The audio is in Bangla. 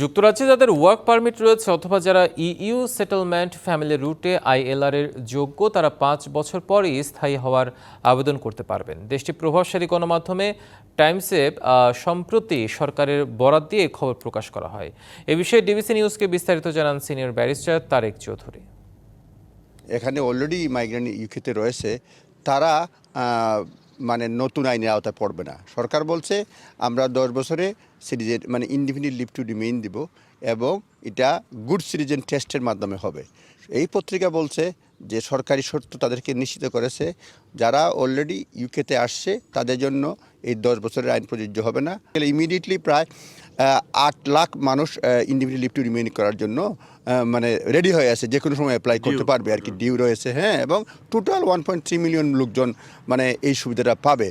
যুক্তরাজ্যে যাদের ওয়ার্ক পারমিট রয়েছে অথবা যারা ইইউ সেটেলমেন্ট ফ্যামিলি রুটে আইএলআর এর যোগ্য, তারা পাঁচ বছর পরই স্থায়ী হওয়ার আবেদন করতে পারবেন। দেশটির প্রভাবশালী গণমাধ্যমে টাইমসে সম্প্রতি সরকারের বরাত দিয়ে খবর প্রকাশ করা হয়। এ বিষয়ে ডিবিসি নিউজকে বিস্তারিত জানান সিনিয়র ব্যারিস্টার তারেক চৌধুরী। এখানে অলরেডি মাইগ্রেন্ট ইউকেতে রয়েছে। তারা মানে নতুন আইনের আওতায় পড়বে না। সরকার বলছে, আমরা দশ বছরে সিটিজেন মানে ইন্ডিপেন্ডেন্ট লিভ টু ডিমেইন দিব এবং এটা গুড সিটিজেন টেস্টের মাধ্যমে হবে। এই পত্রিকা বলছে যে, সরকারি সত্য তাদেরকে নিশ্চিত করেছে, যারা অলরেডি ইউকেতে আসছে, তাদের জন্য এই দশ বছরের আইন প্রযোজ্য হবে না। ইমিডিয়েটলি প্রায় আট লাখ মানুষ ইন্ডিভিজুয়াল লিভ টু রিমেইন করার জন্য মানে রেডি হয়ে আছে যে কোনো সময় অ্যাপ্লাই করতে পারবে আর কি ডিউ রয়েছে হ্যাঁ এবং total one point three million লোকজন মানে এই সুবিধাটা পাবে।